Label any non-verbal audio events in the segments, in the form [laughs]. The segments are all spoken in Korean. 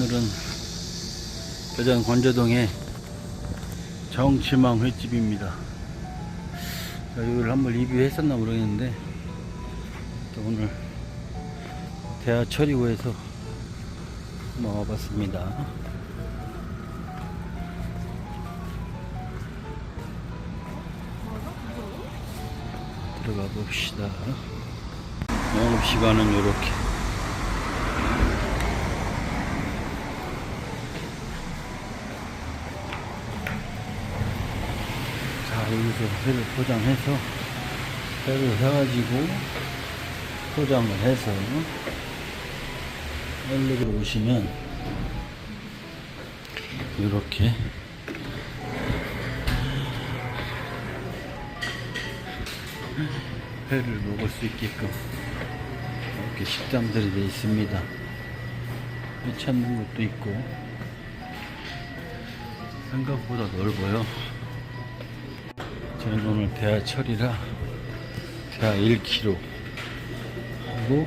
오늘은 대전 관제동의 정치망 횟집입니다. 자, 여기를 한번 리뷰했었나 모르겠는데 또 오늘 대하철이고에서 한번 와봤습니다. 들어가 봅시다. 영업 시간은 이렇게. 여기서 회를 포장해서 회를 해가지고 포장을 해서 연락으로 오시면 이렇게 회를 먹을 수 있게끔 이렇게 식당들이 되어 있습니다. 회 찾는 것도 있고 생각보다 넓어요. 저는 오늘 대하철이라 대하 1kg 하고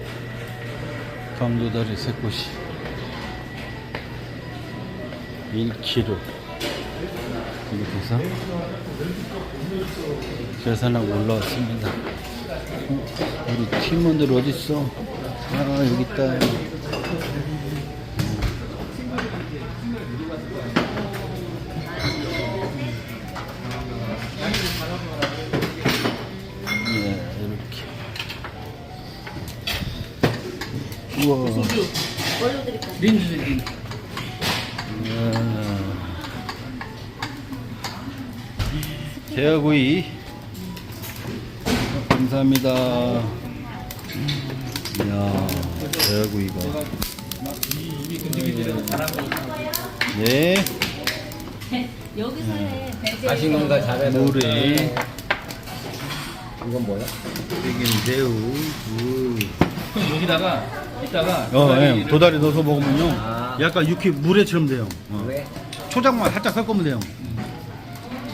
강도다리 새꼬시 1kg 이렇게 해서 계산하고 올라왔습니다. 어, 우리 팀원들 어딨어? 아 여기 있다. 우와. 린즈 린. 대하구이. 감사합니다. 이야, 대하구이가. 잘하고 네, 여기서 해. 맛있는 거 잘해서 물에 이건 뭐야? 튀긴 새우. 우. 여기다가 이따가 어, 예, 도다리 넣어서 먹으면요. 아. 약간 육회 물회처럼 돼요. 어. 왜? 초장만 살짝 섞으면 돼요.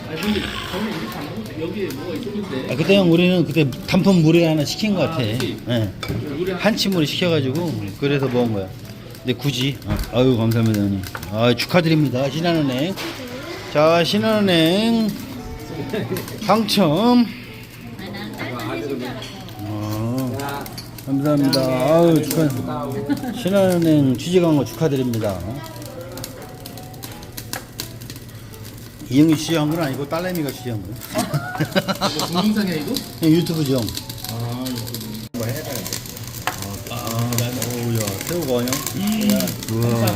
아니 근데 저는 이렇게 안 먹는데 여기에 뭐가 있었는데 아, 그때 형 우리는 그때 단품 물회 하나 시킨 것 아, 같아. 그치. 예. 우리 한 한치물에 시켜가지고 그래서 먹은 거야. 근데 굳이 아, 아유 감사합니다 형님. 아 축하드립니다 신한은행. 자 신한은행 당첨. 아, 감사합니다. 아유 축하. 신한은행 취직한 거 축하드립니다. 이형이 취직한 건 아니고 딸내미가 취직한 거야. 동영상이야 이거? 그냥 유튜브죠. 아뭐 해야 되는데. 아, 오야 새우가 그냥. 우와.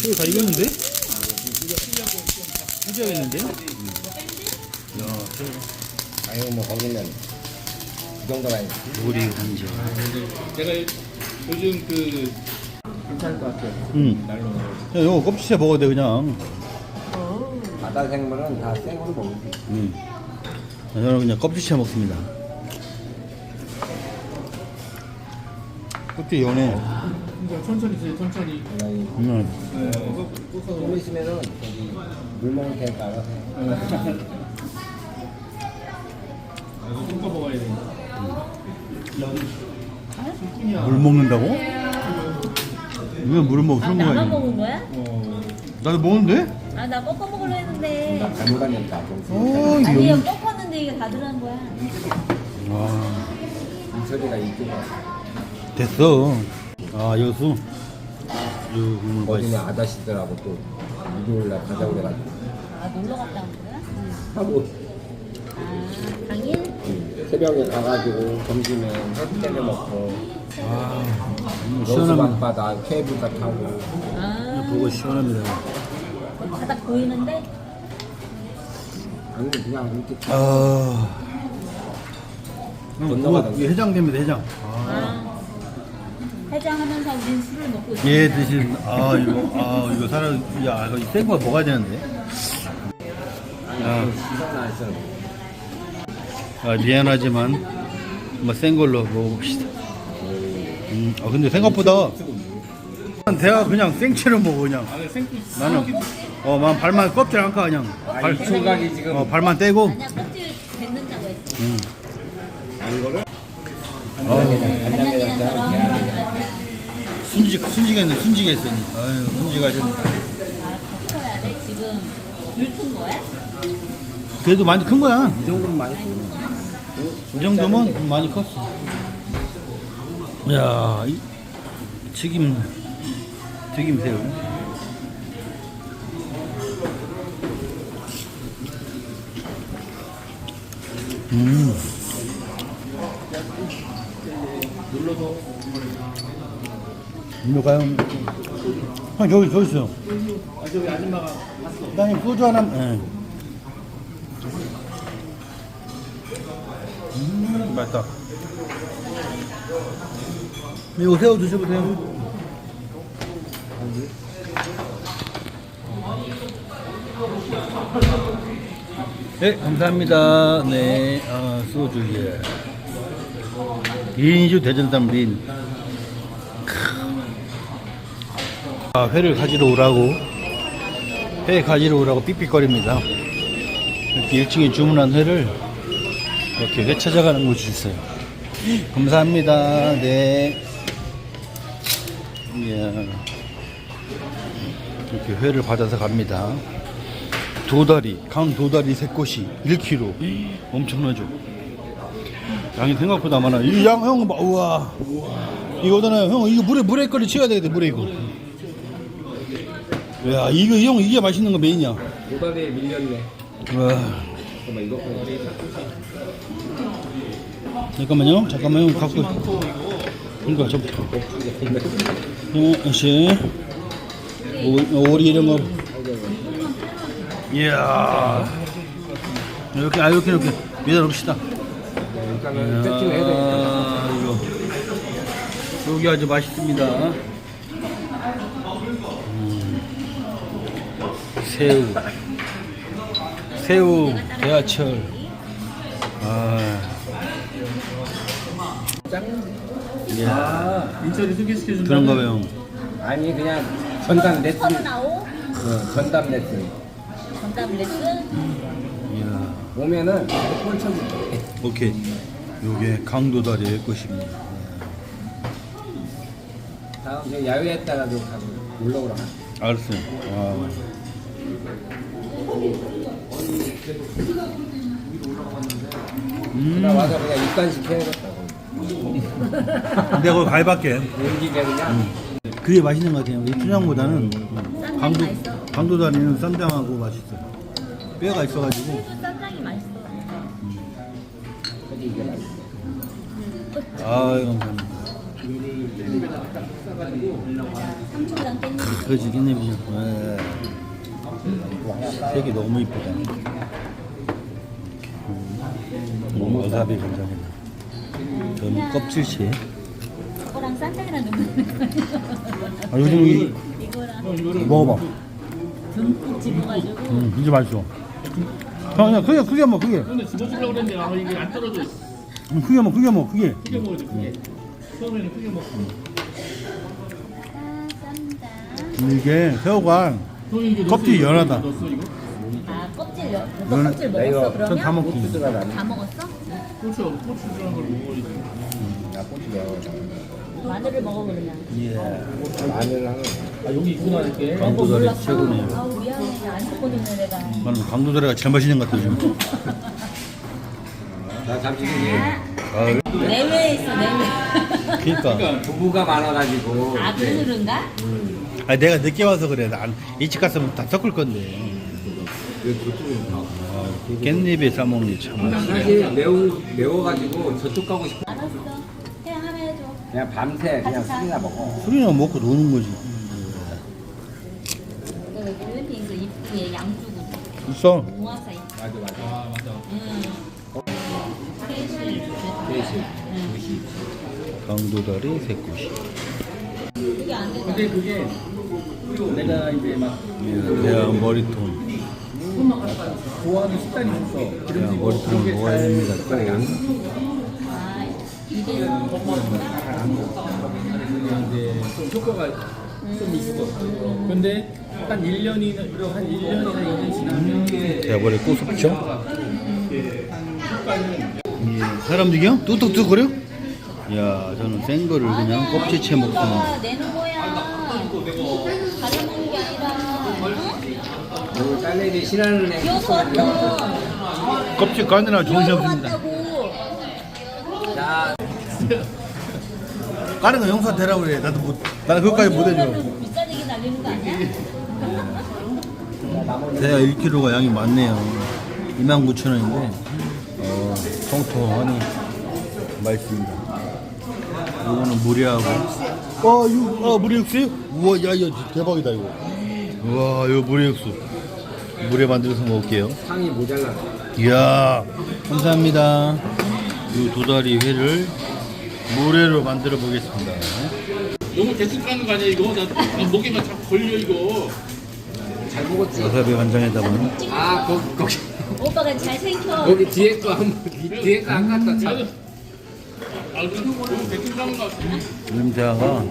새우 다 익었는데? 찢어야겠는데? 야, 새우. 아유 뭐 거기는 이 아니지. 물이 간지. 내가 요즘 그 괜찮을 것 같아요. 응. 날로 야, 이거 껍질째 먹어도 돼, 그냥. 바다 생물은 다 생으로 먹지. 응. 저는 그냥 껍질째 먹습니다. 껍질 연해. 그러니까 천천히 드세요 천천히. 응. 좀 있으면은 저기 물 먹을 테니까 알아서 해. 물 먹는다고? 왜 물을 먹어? 술 나만 먹어야지. 먹은 거야? 어. 나도 먹는데? 아, 나 꺾어 먹으려 했는데. 나 잘못 다녔다. 어, 아니, 이거. 이거 꺾었는데 이게 다 들어간 거야. 와. 이 소리가 이쪽으로 됐어. 아, 여수. 국물 거기는 맛있어. 아저씨들하고 또 일요일날 가자고 그래가지고 아, 놀러 갔다 온 거야? 하고 아, 당일? 새벽에 가가지고 점심에 회 때려 먹고 아, 여수 시원합니다. 밤바다 케이블카 타고 아, 보고 시원합니다. 바닥 보이는데? 아니 그냥 이렇게 아. 건너가던 이거 해장됩니다, 해장. 아. 해장하면서 우린 술을 먹고 있어. 예, 대신, 아, 이거, 아, 이거 사람, 야, 이거 생거 먹어야 되는데. 아, 시선 안 쓰는 아, 미안하지만, 뭐, 센 걸로 먹어봅시다. 음, 아, 근데 생각보다, 대화 그냥 생채로 먹어, 그냥. 아, 나는, 어, 만 발만 껍질 안 까, 그냥. 발, 이 조각이 지금 어, 발만 떼고. 껍질 뱉는다고 했어. 음. 순지 순지겠네 순지겠으니. 아유 순지가 좀 아, 커야 돼? 지금 물큰 거야? 그래도 많이 큰 거야. 이 정도면 많이 크 이 정도면 많이 컸어. 야, 이 튀김 튀김 새우. 음. 일로 가요. 형 저기 저기 있어. 아 저기 아줌마가 봤어. 사장님 소주 하나. 예. 음, 맛있다. 이거 새우 드셔보세요. 네, 감사합니다. 네, 아, 소주, 예. 2인주 대전산 빈. 아, 회를 가지러 오라고. 회 가지러 오라고 삑삑거립니다. 이렇게 1층에 주문한 회를 이렇게 회 찾아가는 곳이 있어요. 감사합니다. 네. 이야. 이렇게 회를 받아서 갑니다. 도다리, 강 도다리 세 꽃이 1kg. 엄청나죠? 양이 생각보다 많아. 이 양, 형, 봐. 우와. 이거잖아요. 형, 이거 물에, 물에 끓여 치워야 되겠다, 물에 이거. 야, 이거, 형, 이게 맛있는 거 메인이야. 도다리에 밀렸네. 와. 잠깐만 이거 잠깐만요. 잠깐만요. 갖고. 그러니까 저. 어, 씨. 오- 오리 이런 거. 이야. 이렇게 아 이렇게 이렇게 매달 읍시다. 일단은 세팅을 해야 되니까. 아, 이거. 여기 아주 맛있습니다. 음. 새우. 새우, 대하철. 아. 이야. 아 인천이 소개시켜준다. 그런가 봐요. 아니 그냥 전담 레슨. 서른아홉? 어, 전담 레슨. 전담 레슨? 이야. 오면은 꼴 쳐줄게. 오케이. 요게 강도 다리의 것입니다. 다음 저 야외에다가도 가서 놀러 오라. 알았어요. 와. 음. 나 와서 그냥 입단식 해야겠다고. [laughs] 내가 거기 가위밖에. 용기게 그냥. 그게 맛있는 것 같아요. 이 춘향보다는 강도, 맛있어. 강도 다리는 쌈장하고 맛있어요. 뼈가 있어가지고. 세주 쌈장이 맛있어. 어디 이게 맛있어. 아, 감사합니다. 상추랑 깻잎. 그지, 깻잎이죠. 네. 색이 너무 이쁘다. 음, 와사비 감사합니다. 저는 껍질째. 이거랑 쌈장이랑 넣는 아, 요즘 이, 이거랑 먹어봐. 듬뿍 집어가지고 음, 진짜 맛있어. 형, 그냥 크게, 크게 먹어, 크게. 근데 집어주려고 그랬는데 아 이게 안 떨어져. 있어. 음, 크게 먹어, 크게 먹어, 크게. 크게 먹어야 크게. 처음에는 크게 먹고. 아, 쌈장. 이게 새우가 넣었어 이거? 아 껍질 여- 오빠 이거는- 껍질 나 먹었어 그러면? 전다 먹기. 고추가. 다 먹었어? 고추 고추 들어간 걸 먹어야지. 나 고추. 마늘을 먹어 그러면 예. 마늘 하는. 아 여기 있구나 이렇게. 강도다리 몰랐어 최고네요. 아우 미안해 안 듣거든요 내가 나는 강도다리가 제일 맛있는 것 같아, 지금. 나 잠시 뒤에 아, 내외에 있어 내외 그니까. 부부가 많아가지고. 아 그래서 그런가? 아, 내가 늦게 와서 그래. 난 일찍 갔으면 다 섞을 건데. 깻잎에 싸먹는 게참 맛있어. 사실 매우 매워가지고 저쪽 가고 싶어. 알았어 그냥 하나 해줘 그냥 밤새 그냥 술이나 먹어. 술이나 먹고 노는 거지. 그 글램핑 그 입구에 양쪽으로 있어. 모아서 있어 맞아 맞아. 아 맞아. 응 대신. 강도다리 새꼬시. 그게 안 되잖아 근데 그게 내가 이제 막 예, 대한 머리통. 좋아하는 식단이 있어. 대한 기름지고 그런 머리통을 게 먹어야 잘 됩니다. 먹는구나 이제 좀 효과가 좀 있어. 근데 한 1년이나 한 1년이나 2년 지나면 대머리 꼬숩죠? 사람 중이요? 뚝뚝뚝 거려? 이야, 저는 생 거를 그냥 껍질째 먹고. 내는 거야 가려 먹는 게 아니라 오늘 딸내미 신하는 애. 여서 왔어. 껍질 까느라 정신 없습니다. 자, 까는 거 영수한테 되라고 그래. 나도 못, 나는 그것까지 못 해줘. 비싼 얘기 날리는 거 아니야? 대야 1kg가 양이 많네요. 29,000원인데, 어, 통통하니 맛있습니다. 이거는 무리하고. 어, 유, 어, 무리 육수? 우와, 야, 이거 대박이다, 이거. 우와, 이거 무리 육수. 물에 만들어서 먹을게요. 상이 모자라. 이야, 감사합니다. 이 도다리 회를 모래로 만들어 보겠습니다. 너무 대충 까는 거 아니야 이거? 나, 나 목에만 자꾸 걸려 이거. 잘 먹었지? 와사비 간장에다가 아, 거, 거기, 오빠가 잘생겨. 거기 뒤에 거 한, 번, 뒤에 거안 갖다 차. 아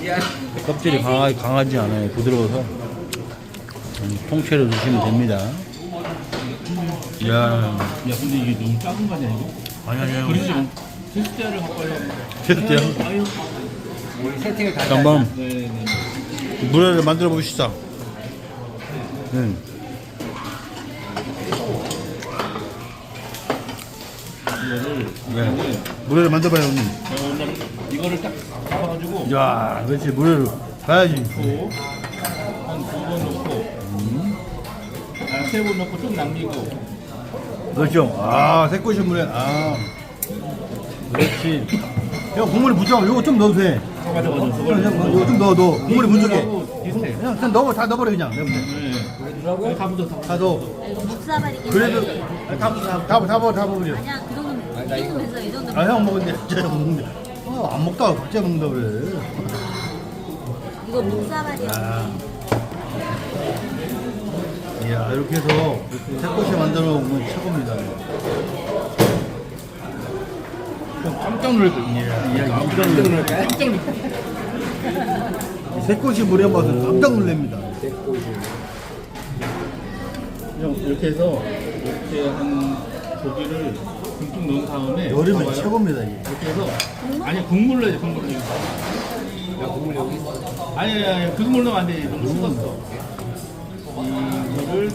미안. 껍질이 강하, 강하지 않아요. 부드러워서 음, 통째로 드시면 됩니다. 이야, 야 근데 이게 너무 작은 거 아니야 이거? 아니 아니 그러지. 테스트를 갖고. 테스트요? 아유. 우리 세팅을 다 잠깐 네네. 물회를 만들어 봅시다. 네. 이거를 네. 물회를 만들어봐요, 형님. 제가 오늘 이거를 딱 잡아가지고 야, 그렇지 물회를. 넣고 한두번 넣고 한세번 넣고 좀 남기고 그렇죠. 아, 새꼬시 물회. 아, 그렇지. 형 국물이 부족하면 이거 좀 넣어도 돼. 맞아 맞아 형, 그걸 형, 이거 좀 넣어, 넣어. 국물이 부족해. 하고 비슷해. 그냥, 그냥 넣어, 다 넣어버려 그냥. 넣으면 돼. 네. 다 묻어 다 묻어. 다 넣어. 아, 이거 묵사발이긴 그래도 한데. 다, 다, 다, 다 먹어, 다 먹어버려. 아니야 그정 도면 나이 이거- 이 아, 형 먹는데, 진짜 형 먹는데. 아, 안 먹다가 갑자기 먹는다 그래. 이거 묵사발이야. 아. 이야, 이렇게 해서 새꼬시 만들어 놓으면 최고입니다. 형 깜짝 놀랐어. 이야, 깜짝 놀래. 그럴까요? 깜짝 놀랐어. 새꼬시 물에 맛은 깜짝 놀랍니다. 형 이렇게 해서 이렇게 한 고기를 듬뿍 넣은 다음에 여름에 봐봐요. 최고입니다, 이게. 이렇게 해서 아니 국물로 해야 돼 국물로 야, 국물 여기 있어. 아니 아니 아니 그 국물 넣으면 안 돼. 너무 식었어. 이거를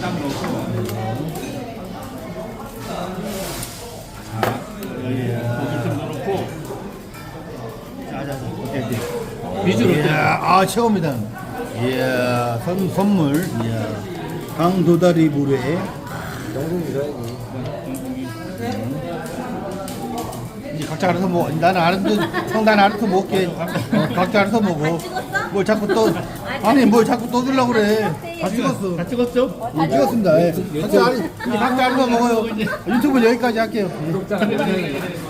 딱 넣고 자 고기 좀 넣고 자자자 오케이 오케이 비주로 이야, 아, 최고입니다. 이야, 선, 선물. 이야, 강도다리 물회. 영국이 줘야지. 이제 각자 알아서 먹어. 나는 알아서, 형, 나는 알아서 먹을게. 어, 각자 알아서 먹어. 뭘 자꾸 또, 아니, 뭘 자꾸 떠들려고 그래. 다 찍었어. 다 찍었죠? 예, 찍었습니다. 예. 각자, 알, 이제 각자 알아서 먹어요. 유튜브 여기까지 할게요.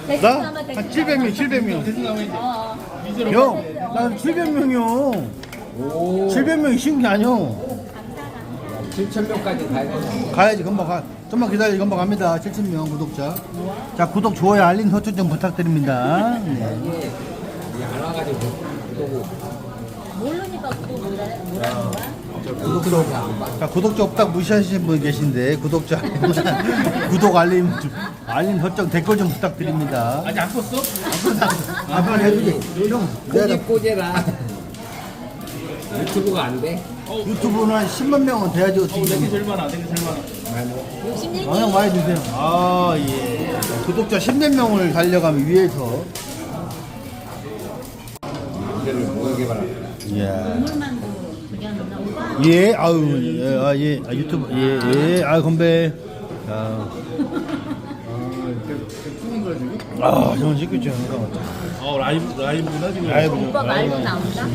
대충 나? 한 대충 700명, 700명. 대충 나오면 이제 어. 비주로 형, 난 700명이요. 오, 700명이 쉬운 게 아니요. 7천 명까지 가야 되나? 가야지, 금방 가. 좀만 기다려, 금방 갑니다. 7,000명 구독자. 자, 구독, 좋아요, 알림 설정 좀 부탁드립니다. 네. 이게 이게 안 와가지고 구독을 모르니까 그거 뭐라 뭐라는 거야? 구독자, 자, 구독자 없다고 무시하시는 분 계신데, 구독자, 구독, 알림, 좀- 알림 설정, 댓글 좀 부탁드립니다. 아직 안 껐어? 아, 빨리 해주지. 형, 꼬지 내가 꼬제라 유튜브가 안 돼? 유튜브는 한 10만 명은 돼야지, 어, 어떻게. 제일 많아 60년 아, 형 많이 주세요. 아, 예. 구독자 10몇 명을 달려가기 위해서. 이제를 모르게 바라. 예. 국물만두 예, 아유, 예, 아, 예, 아, 유튜브, 예, 예, 아, 건배. 자, 추는 거야 지금? 아, 저는 시켰죠. 어 라이브 라이브구나 지금 라이브. 오빠 말도 나온다?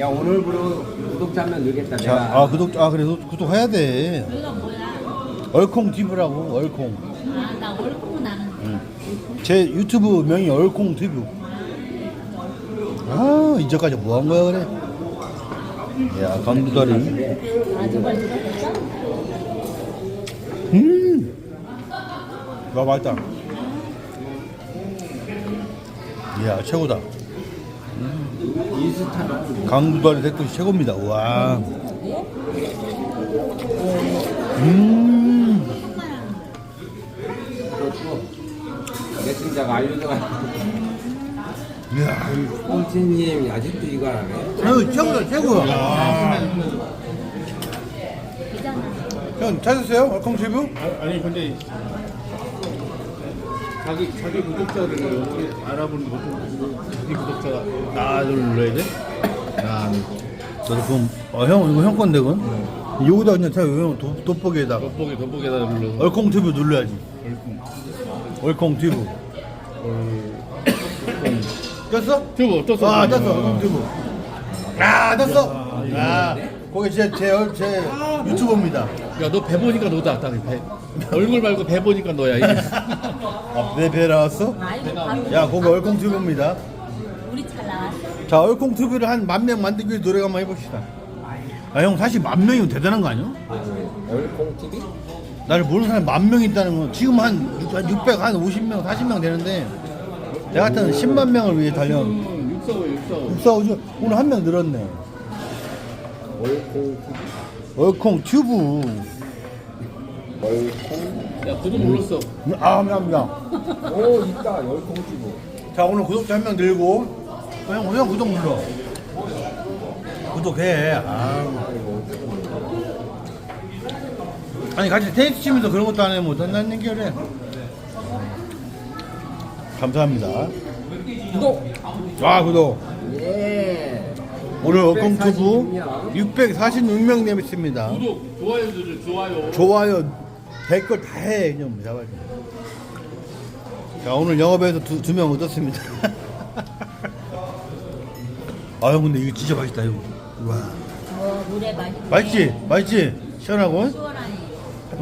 야 오늘부로 구독자 한 명 늘겠다. 자, 내가 아, 구독, 아, 그래, 구독해야 돼. 여기가 뭐야? 얼콩 TV라고, 얼콩. 아나 얼굴은 아는데 제 유튜브 명이 얼콩 TV. 아, 이제까지 뭐 한 거야, 그래? 야, 강두다리. 아? 음! 와, 맛있다. 이야, 최고다. 강두다리 댓글이 최고입니다. 와. 음. 메신저가 알려줘가 이야, 꼴찌님 아직도 이거 안 해? 형 최고다 최고. 형 찾으세요? 얼콩 튜브? 아니 근데 자기 자기 구독자를 알아보는 것도 자기 구독자가 나를 눌러야 돼? 야, 저도 그럼 어, 형 이거 형 건데 그건? 여기다 그냥 자 형, 돋- 돋보기에다가 돋보기 돋보기에다 눌러. 얼콩 튜브 눌러야지. 얼콩 튜브. 떴어? 튜브 떴어. 아 떴어 얼콩 튜브. 아 떴어. 아 거기 제 제 제 유튜버입니다. 야 너 배 보니까 너다 딱 배. 얼굴 말고 배 보니까 너야 이게. 아, 내배 나왔어? 아이고 바로 야 거기 얼콩 튜브입니다. 우리 잘 나왔어. 자 얼콩 튜브를 한 만 명 만들기 위해 노력 한번 해봅시다. 아 형 사실 만 명이면 대단한 거 아니야? 얼콩 TV? 나를 모르는 사람이 만 명 있다는 건 지금 한 600, 한 50명, 40명 되는데 내가 같은 10만 명을 위해 달려 육사오 육사오. 육사오죠 오늘 한 명 늘었네 얼콩 TV? 얼콩 튜브 얼콩? 야 구독 눌렀어. 아 감사합니다 오 있다 얼콩 TV. 자 오늘 구독자 한 명 늘고 어, 형, 형 구독 눌러 구독해 아. 아니 같이 테니스 치면서 그런 것도 안해뭐난 연결해 감사합니다 구독. 아 구독 예. 오늘 튜브 646명 내밌습니다 구독 좋아요 누르 좋아요. 좋아요 댓글 다해 그냥 잡아줘 자 오늘 영업에서 두명 얻었습니다 [laughs] 아유 근데 이거 진짜 맛있다 이거 와 어, 물에 많이. 맛있지 맛있지 시원하고 시원하니.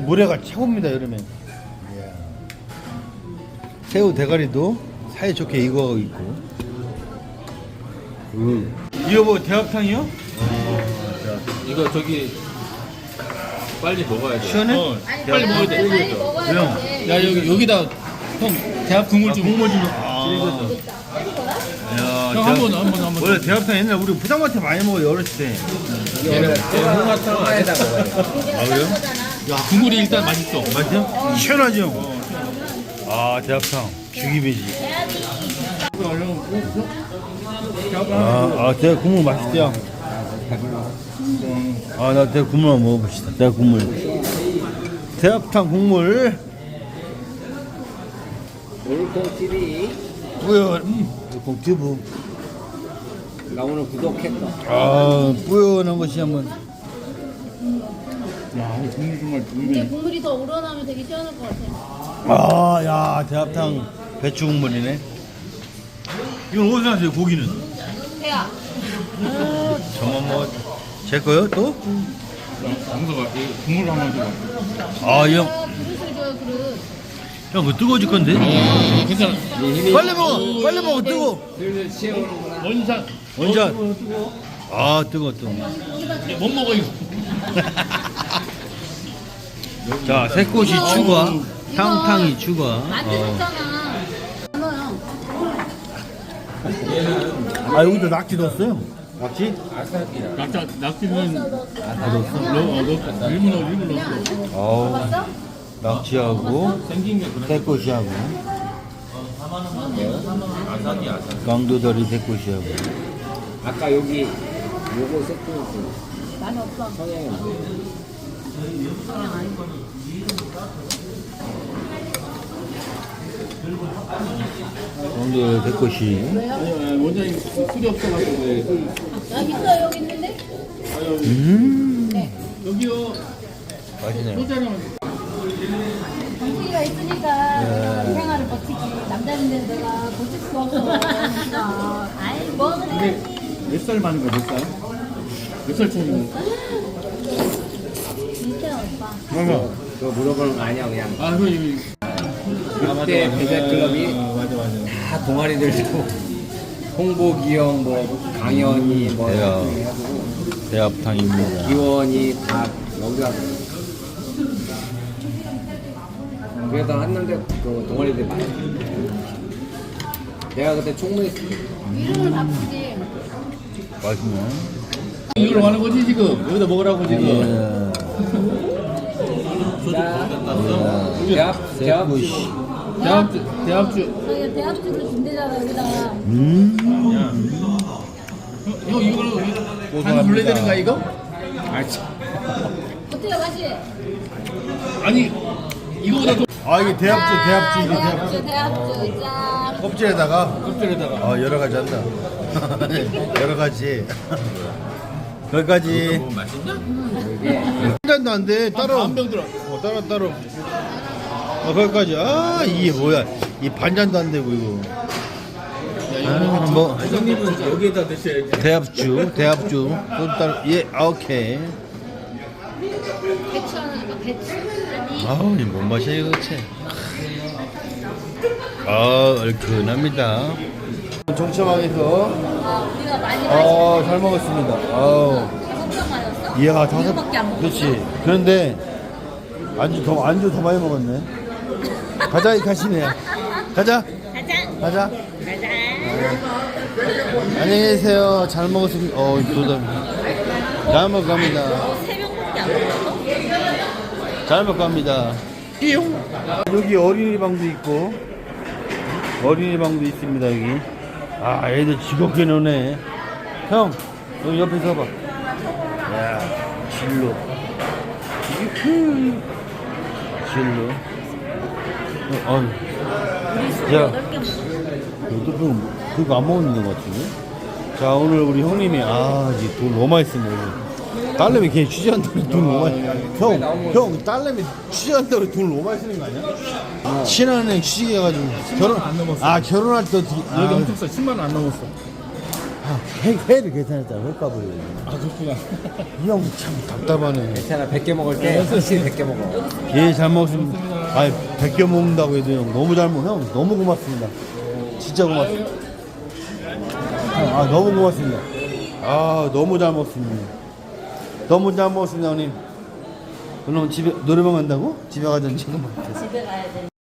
물회가 최고입니다 여름에 이야. 새우 대가리도 사이좋게 익어 있고 음. 이거 뭐 대합탕이요? 이거 저기 빨리 먹어야 돼. 시원해? 어, 빨리 먹어야 돼. 빨리 먹어야 왜요? 돼. 야 여기 여기다 형 대합 국물 좀. 국물 좀 아. 야, 형 한 번 한 번 한 번. 원래 대합탕 옛날 우리 부장마트 많이 먹어요 어렸을 때. 얘는 홍화탕 통화에다 먹어요. 아 그래요? 야 국물이 일단 맛있어. 맛있죠? 시원하죠? 아 대합탕 죽이배지. 아, 아 대합 국물 맛있대요. 아 나 대합 국물 한번 먹어봅시다. 대합 국물. 대합탕 국물. TV. 뿌연. 음, 콩튜브. 나 오늘 구독했다. 아 뿌연한 것이 한번. 야 국물 정말 근데 국물. 국물이 더 우러나면 되게 시원할 것 같아. 아, 야, 대합탕 배추 국물이네. 이건 어디서 나세요, 고기는? 태야. 저만 뭐, 제 거요, 또? 이 국물 한번 줘. 아, 이 형, 아, 그릇을 줘요, 그릇. 형, 그거 뜨거워질 건데? 어, 괜찮아. 빨리 먹어, 빨리 먹어, 뜨거. 원샷. 원샷. 아, 뜨거, 뜨거. 못 먹어 이거. [laughs] 자, 새꼬시 추가, 탕탕이 추가. 어. 만드셨잖아. 아, 여기도 낙지 넣었어요? 낙지? 낙자 낙지는 다 넣었어. 넣어 넣었어. 일분 넣어 일분 넣었어. 어우, 낙지하고. 새꼬시하고. 강도다리 새꼬시하고. 아까 여기 요거 세트 맛이 없어. 성향이 강도다리 새꼬시. 아니 원장님 술이 없어가지고 있어요, 여기 있는데? 음, 여기요. 맛있네요. 정수기가 있으니까 생활을 버티지. 남자인데 내가 버틸 수 없어. [laughs] 아이, 먹으래야지. 몇살 많은 거야 몇 살? 몇살 차이는? 진짜 오빠. 그거 물어보는 거 아니야 그냥. 아 이거. 그때 배달클럽이 맞아. 다 동아리들도 [laughs] 홍보기 형, 뭐 강연이 뭐 해가지고 대합탕입니다. 기원이 다 여기가 그래서 했는데 그 동아리들 많이 내가 그때 총무했을 때 이름을 바꾸지. 맛있네. 이걸 하는 거지 지금 여기다 먹으라고 지금. 예. 자, 대합 대합. 대합주 대합주 저희 대합주를 준대잖아 여기다가. 음. 형 이거를 반 돌려야 되는 거야 이거? 아 참. 어때요 맛이? 아니 이거보다 더 아 이게 대합주 대합주 이게 대합주 대합주 대합주 짠. 껍질에다가 껍질에다가 어 여러 가지 한다 [laughs] 여러 가지 거기까지 뭐 맛있냐? 한 잔도 안돼 따로 한병 들어 어, 따로 따로 어, 거기까지 아 이게 뭐야 이 반잔도 안 되고 이거 아, 뭐 형님은 여기에다 드셔야지 대합주 대합주 또 따로 예 아, 오케이 배추 하나 배추 아우 이뭔 맛이야 이거 대체 아 얼큰합니다 정체망에서 아, 우리가 많이 어, 잘 먹었습니다. 아우. 다섯 병 맞았어? 이야, 다섯. 이거밖에 안 먹었어. 그렇지. 그런데 안주 더 안주 더 많이 먹었네. 가자 이 가시네. 가자. 가자. 가자. 가자. 안녕히 계세요. 잘 먹었습니다. 어, 도담. 잘 먹갑니다. 어, 세 병밖에 안 먹었어? 잘 먹갑니다. 띠용. 여기 어린이 방도 있고 어린이 방도 있습니다 여기. 아, 애들 즐겁게 노네. 형, 여기 옆에 서봐. 야, 진로. 진로. 어. 우리 술 야. 여덟 개 먹었어. 너도 좀 그거 안 먹는 것 같은데? 자 오늘 우리 형님이 아 이제 돈 너무 많이 쓰네 오늘 딸내미 걔 취재한다고 돈 너무 많이 형 형 딸내미 취재한다고 돈 너무 많이 쓰는 거 아니야? 친한은행 취직해가지고 결혼 안 넘었어. 아 결혼할 때 어떻게 여기 아, 엄청 싸 10만 원 안 넘었어 회, 회를 계산했잖아 회값을. 아 그렇구나. 이 형 참 답답하네. 괜찮아 100개 먹을 때 확실히 100개 먹어. 예 잘 먹었습니다 아 베껴 먹는다고 해도 형 너무 잘 먹어 형 너무 고맙습니다. 진짜 고맙습니다. 형, 아 너무 고맙습니다. 아 너무 잘 먹습니다. 너무 잘 먹었습니다 형님. 그럼 집에 노래방 간다고? 집에 가든지. 집에 가야 돼.